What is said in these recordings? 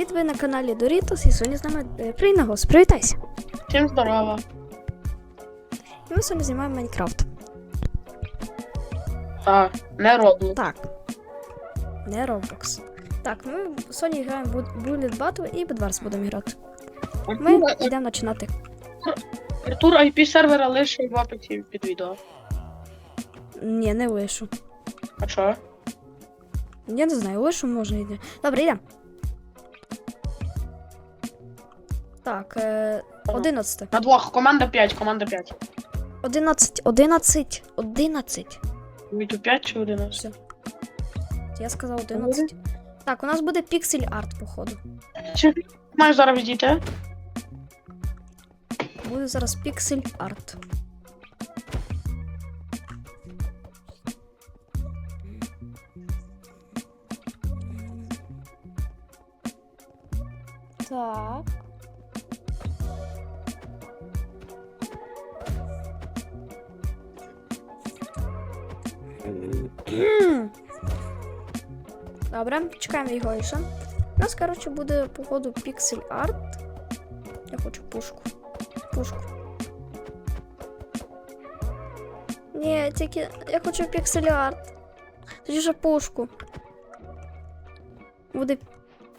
Привіт, ви на каналі Дорітос і сьогодні з нами е, Прийнагос. Привітайся! Всім здорово. І ми сьогодні знімаємо Майнкрафт. Так, не роблю. Так. Не Roblox. Так, ми сьогодні граємо Bullet Battle і Bedwars будемо грати. Ми йдемо починати. Артур IP сервера лише в описі під відео. Ні, не лишу. А що? Я не знаю, лишу можна йде. Добре, йдемо. Так, е, 11. На двох. Команда 5, команда 5. 11, 11, 11. Вітю 5 чи 11? Все. Я сказав 11. Так, у нас буде піксель арт, походу. Чи маєш зараз відійти? Буде зараз піксель арт. Так. Добре, чекаємо його ще. У нас, коротше, буде, походу, піксель арт. Я хочу пушку. Пушку. Ні, тільки я хочу піксель арт. Тоді же пушку. Буде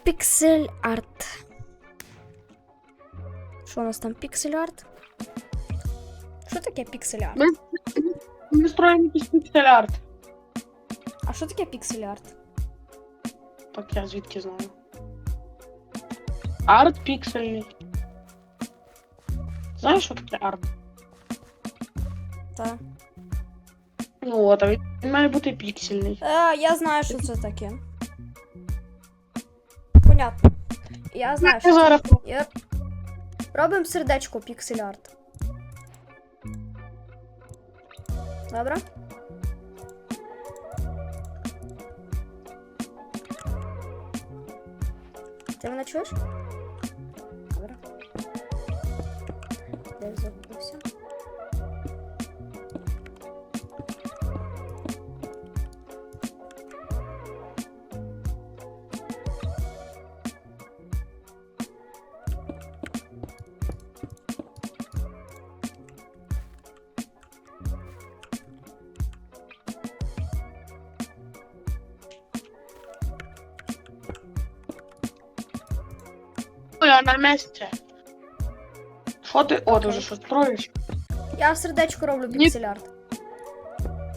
піксель арт. Що у нас там піксель арт? Що таке піксель арт? Ми, ми строїмо піксель арт. А що таке піксель арт? Так я звідки знаю. Арт піксельний. Знаєш, що таке арт? Так. Ну от, а він має бути піксельний. Е, я знаю, що це таке. Понятно. Я знаю, Я що це. Я... Робимо сердечко піксель арт. Добре? Ти мене чуєш? Добре. Забувся? Я на місці. Що ти? О, ти вже що строїш? Я сердечко роблю Ні. піксель арт.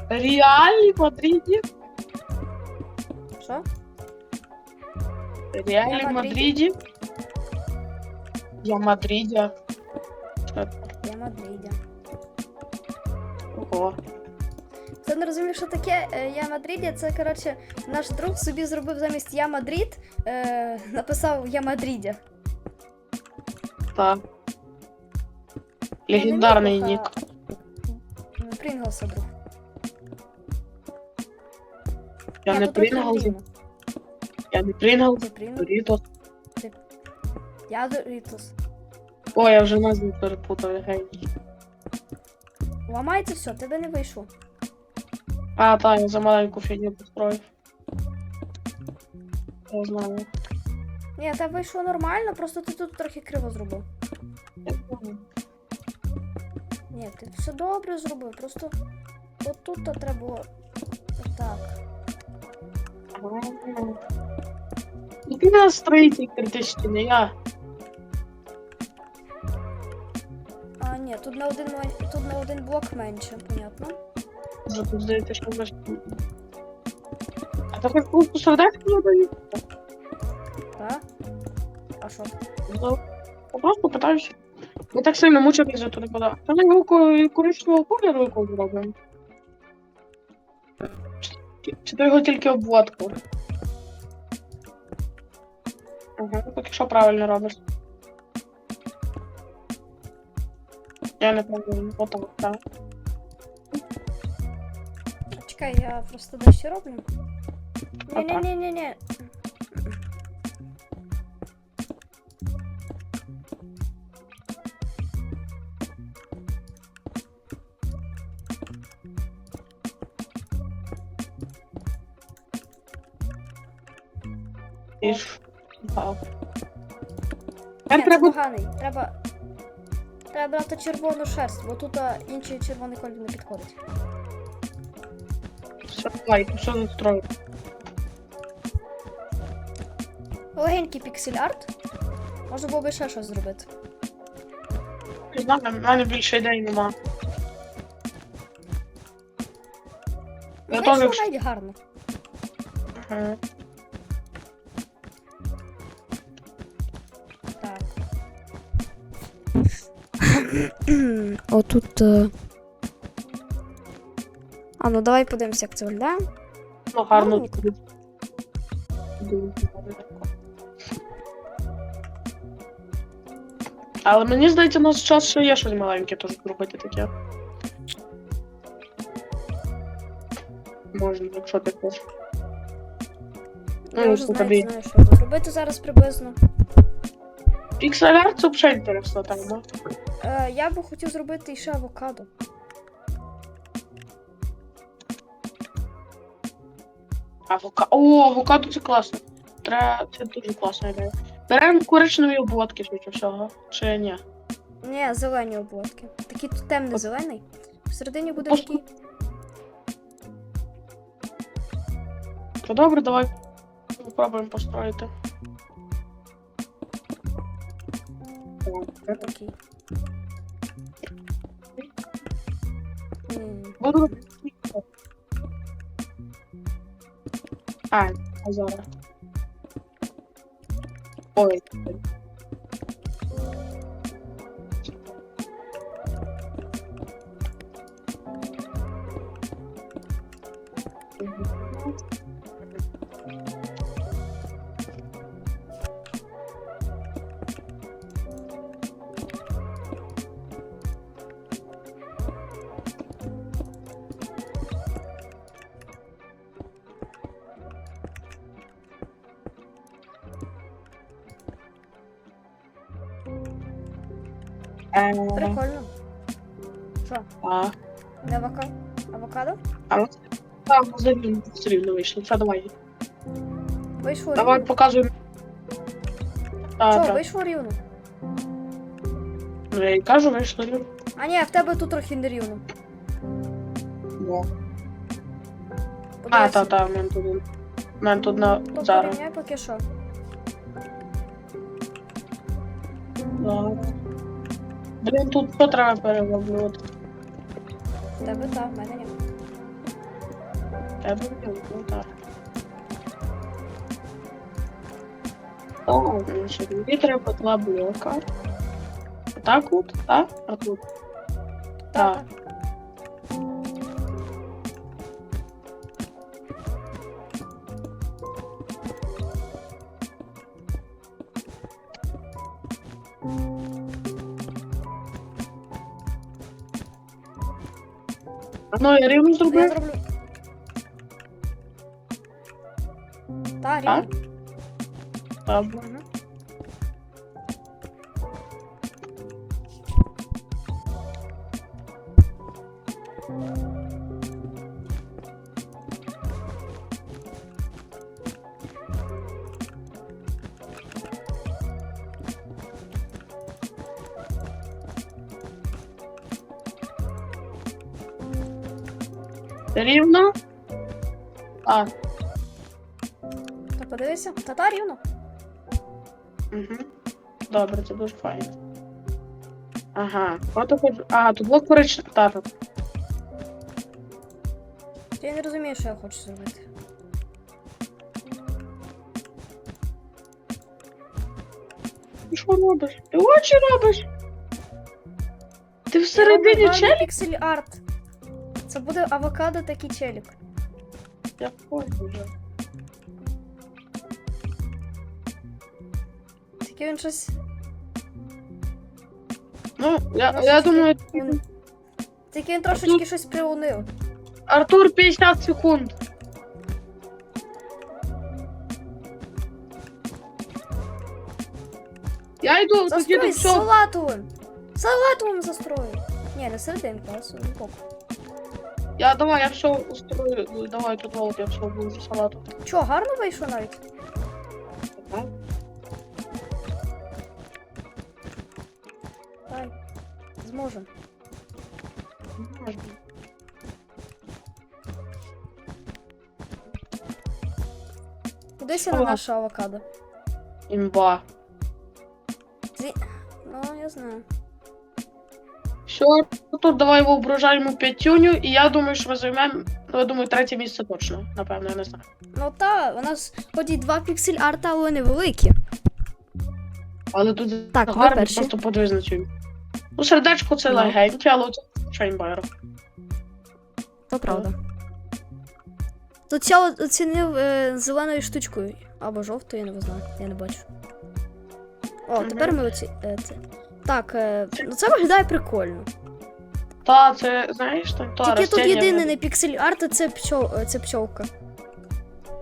Реальний в Мадриді? Що? Реальний Я в в Мадриді? Я в Мадриді. Я Мадриді. Ого. Це не розумію, що таке е, Я Мадриді. Це коротше наш друг собі зробив замість Я Мадрид, е, написав Я Мадріді. Так. Легендарний Я не нік. міг, друг. Я не прийняв. рівно. Я не Прінгл? Дорітос. Я Дорітос. О, я вже назву перепутав, гей. Ламається все, тебе не вийшло. А, так, я за маленьку фігню построїв. Я знаю. Ні, тебе вийшло нормально, просто ти тут трохи криво зробив. Ні, ти все добре зробив, просто отут то треба було. Так. І ти нас строїтель критичний, не я. А, ні, тут на один тут на один блок менше, понятно. Здається, що ми. А так як просто сердечко задаю? Так? А що? Ну, я просто питаюся. Не так сильно мучитися за туди подав. Та на його ко- коричневого кольору якого зробимо? Чи- Чи то його тільки обводку? Ага, поки що правильно робиш. Я не правильно, отак, так. Чекай, я просто дещо роблю. Отак. І ж. Ні, це треба- поганий. Треба. Треба брати червону шерсть, бо тут а, інший червоний колір не підходить. Все, давай, все настрою. Легенький піксель-арт. Можна було би ще щось зробити. Не знаю, в мене більше ідей нема. Знаєш, що навіть гарно. Ага. Отут. е, А ну давай подивимося, як це виглядає. Ну, гарно. Але мені здається, у нас час ще є щось маленьке теж зробити таке. Можна, якщо ти хочеш. Я Ну, вже ну, знаю, тобі. знаю, що робити зараз приблизно. Art це взагалі інтересно там, да? Е, я би хотів зробити ще авокадо. Авока... О, авокадо це класно. Треба... Це дуже класна ідея. Беремо коричневі обводки, швидше всього. Чи ні? Ні, зелені обводки. Такий тут темний зелений. Всередині буде Просто- такий. То добре, давай попробуємо построїти. Так, такий. М, Буду. А, а Е, Прикольно. Що? А, Не авока... авокадо? а от там взагалі все рівно вийшло. Все, давай. Вийшло Давай рівно. показуємо. Так, Що, вийшло рівно? Ну, я і кажу, вийшло рівно. А ні, в тебе тут трохи не рівно. А, Подивися. та, та, в мене тут. В мене тут на То зараз. порівняй поки що. Зараз. Блін, тут що треба перероблювати? В тебе так, в мене ні. Тебе не ну так. О, значить, мені треба два блока. Отак от, так? А тут. Так, Так. так. Ну, я рівно Я зробив. зроблю. Так, А? Рівно. А, Та подивися. Та та рівно. угу. Добре, це дуже файно. Ага, от ходжу. А, тут блок коричневий. Так, так. Я не розумію, що я хочу зробити. Ти що робиш? Ти очі робиш? Ти всередині челік? піксель арт. Це буде авокадо такий челік. Я понял вже. Тільки він щось. Ну, я, я трошечки- думаю, Він... Тільки він трошечки щось приунив. Артур 50 секунд. Я йду тоді Застрой до з всього. салатовим! Салатовим застрою! Ні, не серединку, а з боку. Я давай, я все устрою. Ну, давай тут волк, я все буду салат. Чо, гарно вийшло навіть? Ага. Давай. Зможем. Можна. Куди сіла Ага. наша авокадо? Імба. Зі... Ну, я знаю. Все, тут давай воображаємо п'ятюню, і я думаю, що ми займемо, ну, я думаю, третє місце точно, напевно, я не знаю. Ну та, у нас хоч і два піксель арта, але вони великі. Але тут Так, гарно, перші. просто подвизначую. Ну, сердечко це Ну. легеньке, але це Шайнбайр. То правда. Тут я оцінив е, зеленою штучкою. Або жовтою, я не знаю, я не бачу. О, Мгм. тепер ми оці. Е, це. Так, ну це виглядає прикольно. Та, це, знаєш, так, та, Тільки тут воно- не піксель арта, це, пчол, е, це пчолка.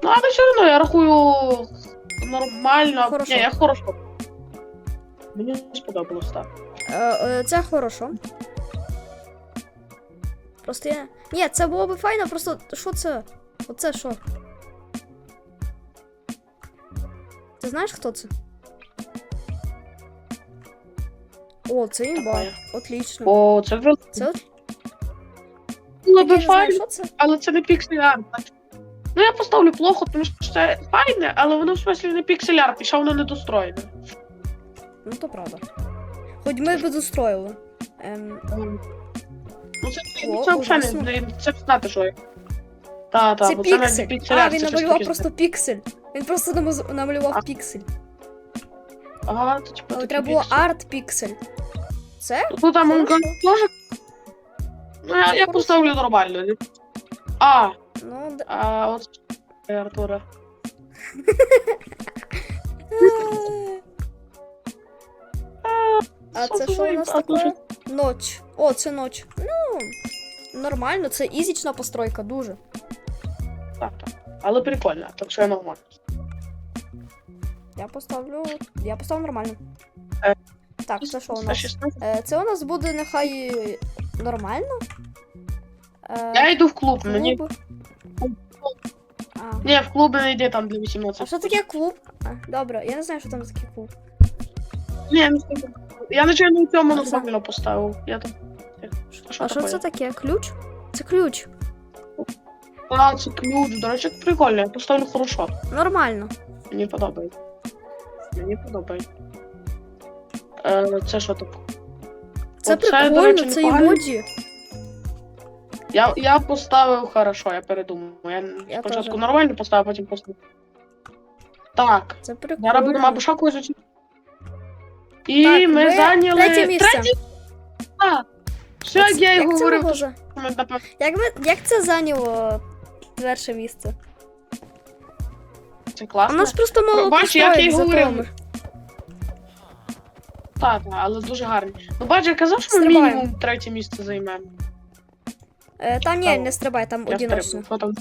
Ну, але все одно, я рахую нормально. Хорошо. Ні, я хорошо. Мені сподобалось так. Е, е, це хорошо. Просто я. Ні, це було б файно, просто що це? Оце що? Ти знаєш, хто це? О, це імба. Отлично. О, це вже Це було би файно, це? але це не піксель арт. Ну, я поставлю плохо, тому що це файне, але воно в смислі не піксель арт, і ще воно недостроєне. Ну, то правда. Хоч ми б достроїли. Ем, Ну, це, О, це взагалі не, це знати, що є. Та, та, це бо це піксель. навіть піксель а, він це намалював просто піксель. Він просто намалював А. піксель. Ага, це типу Але треба було арт піксель. Це? Ну там он теж. Ну, я, я поставлю нормально. А, Ну, д- а от Артура. А це що у нас таке? Ноч. О, це ноч. Ну, нормально, це ізічна постройка, дуже. Так, так. Але прикольно, так що я нормально. Я поставлю. Я поставлю нормально. Е, Так, це що у нас? 16. Е, Це у нас буде нехай нормально. Е, Я йду в клуб, мені. клуб. А. Ні, в клуб не йде там для а 18. що таке клуб? А, добре, я не знаю, що там таке клуб. Ні, не знаю. Я начально у цьому А це- нормально поставив. Я там. А що це таке? Ключ? Це ключ. А, це ключ, до речі, прикольно, я поставлю хорошо. Нормально. Мені подобається. Мені подобається. Е, це що таке? Це Оце, до прикольно, речі, це непогано. емоджі. Я, я поставив хорошо, я передумав. Я, Я спочатку теж. нормально поставив, потім поставив. Так, Це прикольно. зараз будемо або шаку изучити. І Так, ми ви зайняли третє місце. Третє? А, все, як я й Як це говорив, могло то, що ми, напевно, Як, ви, як це зайняло перше місце? Це У класно. нас просто мало Бач, як я й говорив. Так, так, але дуже гарні. Ну, бач, я казав, що ми Стрибаємо. мінімум третє місце займемо. Е, Та ні, не стрибай, там Я одиночно. стрибну. Що там?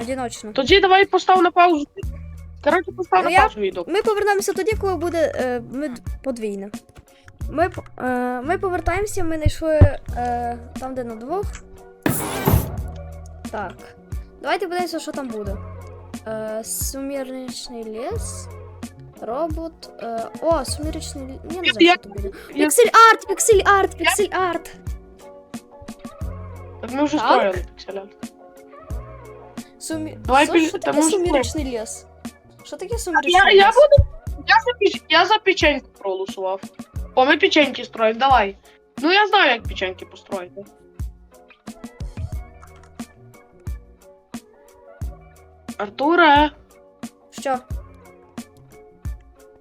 Одиночно. Тоді давай постав на паузу. Коротше, постав Ну, на я- паузу відео. Ми повернемося тоді, коли буде е, ми д- подвійне. Ми, п- е, ми повертаємося, ми знайшли е, там, де на двох. Так. Давайте подивимося, що там буде. Е, сумірничний ліс. Робот. Е, о, сумірничний ліс. Я не знаю, Я- що тут буде. я- Піксель арт, піксель арт, піксель арт. Так ми вже Так. строїли пікселя. Сумі... Давай що, піль- що та таке може сумірничний ліс? Що таке Я, сумірничний я ліс? буду. Я за, піч... я за печеньку проголосував. О, ми печеньки строїмо, давай. Ну я знаю, як печеньки построїти. Артуре, Що?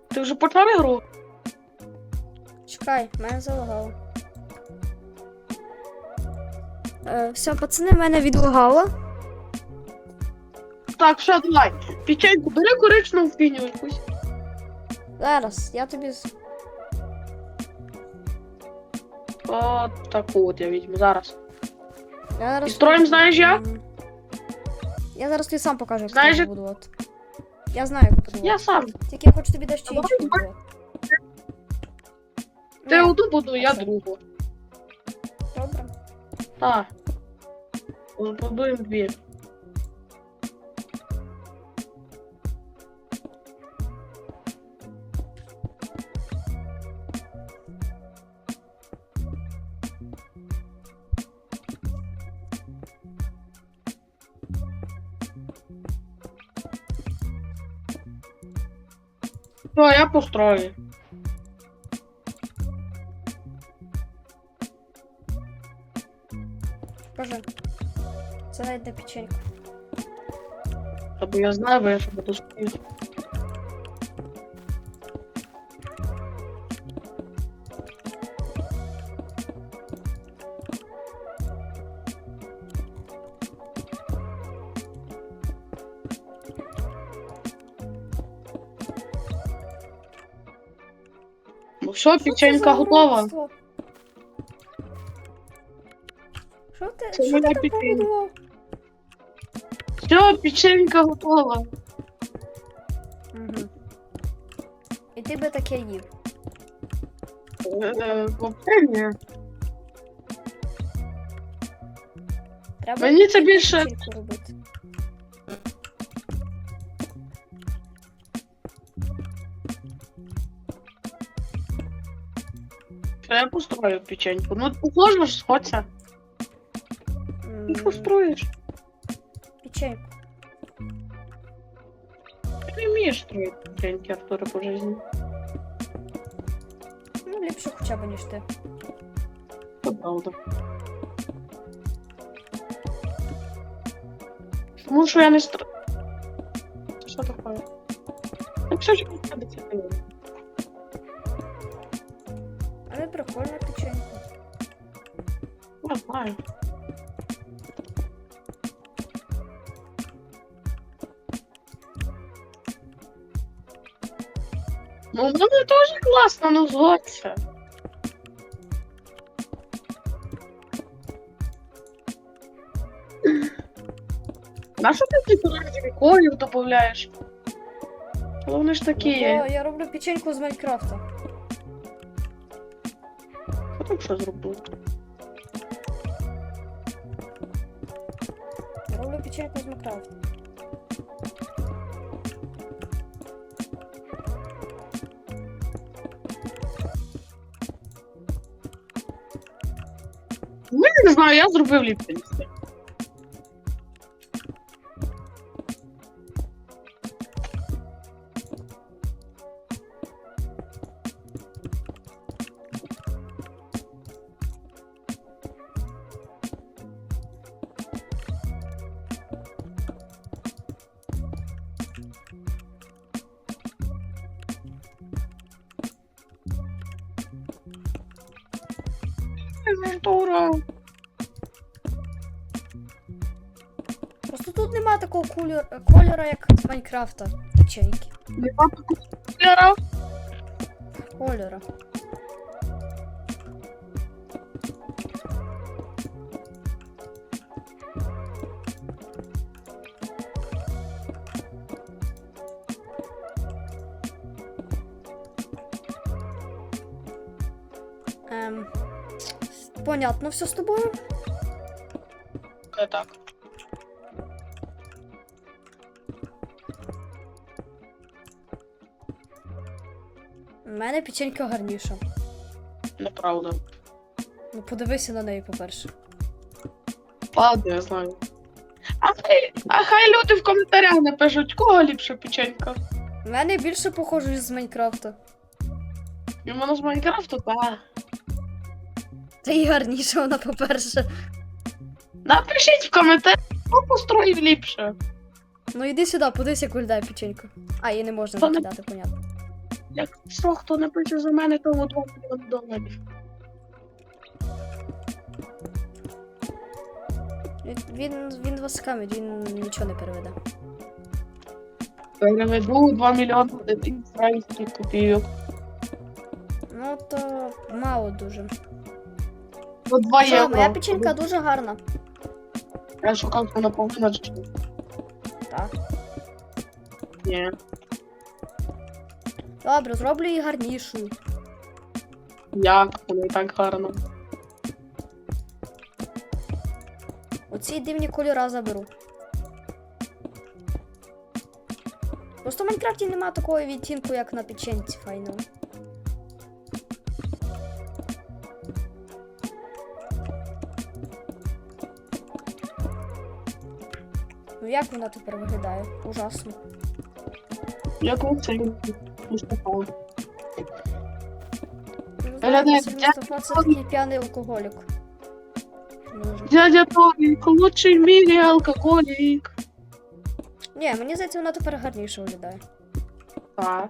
ти вже почав ігру? Чекай, мене залагало. Е, все, пацани, мене відлагало. Так, все, давай. Печеньку, бери коричневу фіню якусь. Зараз, я тобі. з- О, таку от я візьму зараз. Я зараз І строїм знаєш як? Я зараз тобі сам покажу, як Знаєш, я буду от. Я знаю, як буду. Я сам. Тільки я хочу тобі дещо Давай, іншу давай. Ти одну буду, я Все. другу. Добре. Так. Побуємо дві. Все, я построю. Боже. Це навіть не печенька. Та я знаю, бо я ще буду Що це печенька за готова. уродство? Що ти, Це що мене ти там печенька. побудував? Все, печенька готова. Угу. І ти би таке їв. Е, Вообще ні. Треба Мені це більше. печеньку робити. Що я построю печеньку. Ну, похоже ж, сходься. М, Ну, построїш. Печеньку. Ти не вмієш строїти печеньки, Артура, по житті. Ну, ліпше хоча б, ніж ти. Це правда. Тому що я не стр... Що таке? Так що ж Знаю. Ну, в мене теж класно, ну згодься. На що ти ті колір додаєш? Вони ж такі Ну, я роблю печеньку з Майнкрафта. Що там що зробив? Я из Майнкрафта. Ну, я не знаю, я зробив ліпінці. Інвентура. Просто тут нема такого кольору, кольора, як з Майнкрафта. Печеньки. Нема такого кольора. Кольора. Понятно все з тобою. Це так. У мене печенька гарніша. Неправда. Ну подивися на неї, по-перше. Ладно, я знаю. А хай, а хай люди в коментарях напишуть, кого ліпше печенька. У мене більше похоже з Майнкрафта. І воно з Майнкрафту, так. Та й гарніша вона, по-перше. Напишіть в коментарях, хто построїв ліпше. Ну іди сюди, подивись, як виглядає печенька. А, її не можна Та не- викидати, понятно. Якщо хто напише за мене, тому 2 мільйони доларів. Він, він, він вас скамить, він нічого не переведе. Переведу 2 мільйони ізраїльських копійок. Ну то мало дуже. По 2 Що, моя печенька дуже гарна. Я шукав, що наповнена чи Так. ні. Добре, зроблю її гарнішою. Як? Воно і так гарно. Оці дивні кольора заберу. Просто в Майнкрафті нема такого відтінку, як на печенці файного. Як вона тепер виглядає? Ужасно. Як оцей Мустафа. Ну, Мустафа це такий п'яний алкоголік. Дядя Толік, лучший в мірі алкоголік. Ні, мені здається, вона тепер гарніше виглядає. Так.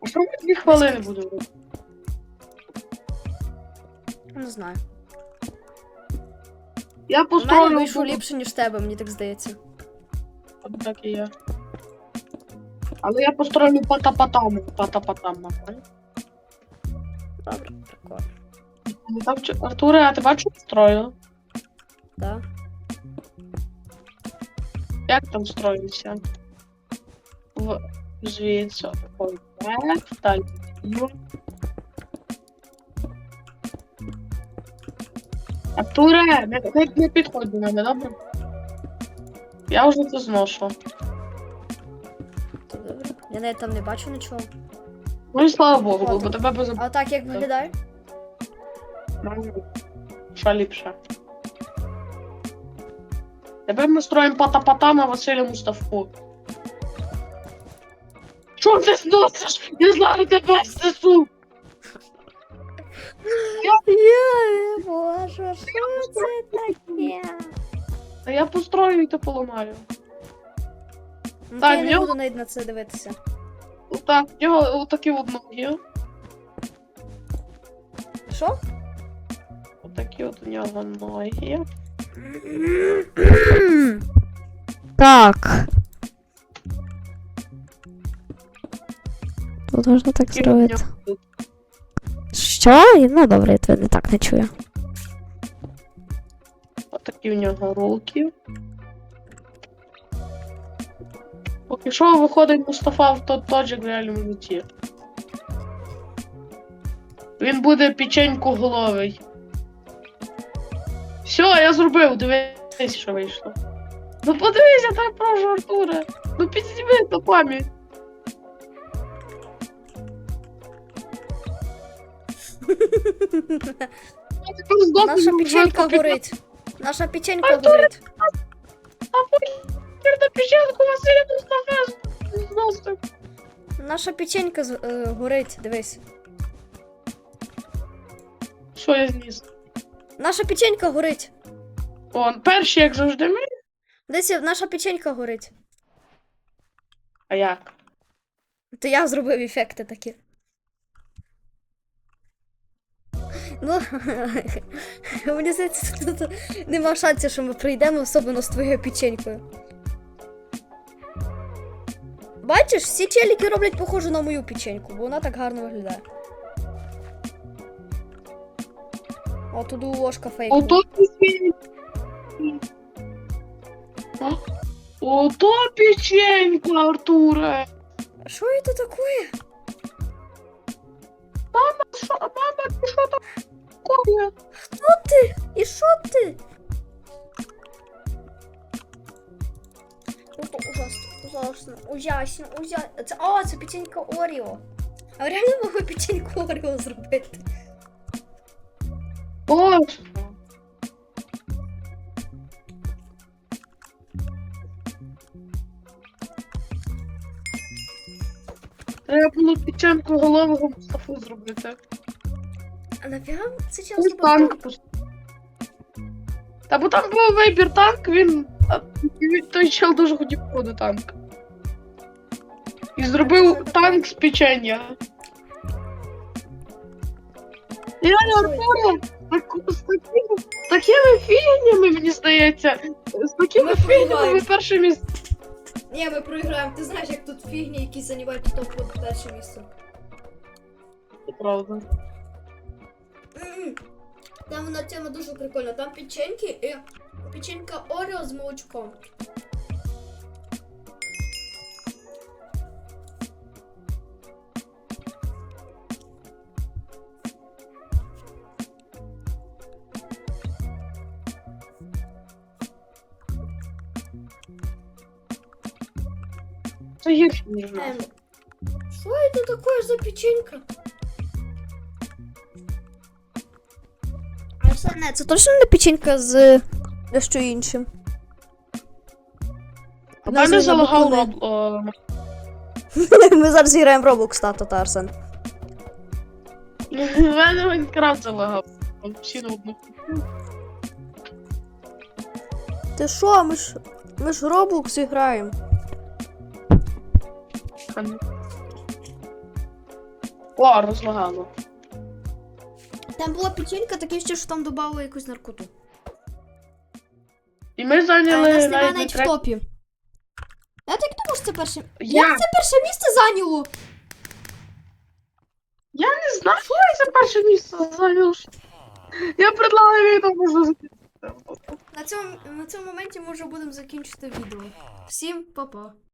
А що ми дві хвилини будемо робити? Не знаю. Я У мене построю. вийшло ліпше, ніж в тебе, мені так здається. Так і є. Але я построю пата-патам. Пата-патам, нормально. Добре, прикольно. Ну, Так, чи- Артуре, а ти бачиш строю? Да. Як там строїться? В звідси. Ой, так, далі. Ю. Артуре, не, не, не підходь до мене, добре? Я вже це зношу. То добре. Я навіть там не бачу нічого. Ну і слава Богу, бо тебе без А так як виглядає? Що ліпше? Тепер ми строїмо пата-патама Василя Мустафу. Що ти зносиш? Я знаю тебе снесу! Я боже, що це таке? А я построю і те поламаю. Ну, Так, то я не буду навіть на це дивитися. Отак, в нього отакі от ноги. Що? Отакі от у нього ноги. Так. Тут можна так Такі от у зробити. нього тут. Що? Ну добре, я тебе не так не чую. Отакі у нього руки. Поки що виходить Мустафа в тот тоджик в реальному житті. Він буде печеньку головий. Все, я зробив, дивись, що вийшло. Ну подивись, я так прошу Артура. Ну підзніми на пам'ять. Наша печенька горить. Наша печенька горить. Вірна печенку Василя Мустафа. Наша печенька е, горить, дивись. Що я зніс? Наша печенька горить. Он, перший, як завжди, ми. Десь наша печенька горить. А як? То я зробив ефекти такі. Ну, мені здається, тут нема шансів, що ми прийдемо особливо з твоєю печенькою. Бачиш, всі челіки роблять похожу на мою печеньку, бо вона так гарно виглядає. О, тут ложка фейк. Ото печенька. Ото печенька, Артуре. Що це таке? Ужасно, ужасно. Це, а, це печенька Оріо. А реально могли печеньку Оріо зробити. Боже. Треба було печенку голового Мустафу зробити. А нафіга це Ось зробив? танк пуст- Та бо там був вибір танк, він. а, він- Той чел дуже хотів проти танк. Зробив танк з печення. Я Артуре, так, з такими, такими фігнями, мені здається. З такими Ми фігнями перше місце. Ні, ми проіграємо. Ти знаєш, як тут фігні, які займають топ перше місце. Це правда. М. Там вона тема дуже прикольна. Там печеньки і печенька Оріо з молочком. Це гірше, ніж в нас. Ем, Що це таке за печенька? А все не, це точно не печенька з дещо іншим. У мене залагав роб. о, Ми зараз граємо в Roblox, тато та Арсен. У мене Майнкрафт залагав. Всі на одну. Ти що, ми ж. Ми ж в Roblox граємо. О, розлагало. Там була печенька, таке ще, що там додали якусь наркоту. І ми А зайняли нас немає навіть в топі. Я так думаю, що це перше. Я Як це перше місце зайняло? не знаю, що я це перше місце зайняв. Я предлагаю відео можна закінчити. На цьому, на цьому моменті ми вже будемо закінчити відео. Всім па-па.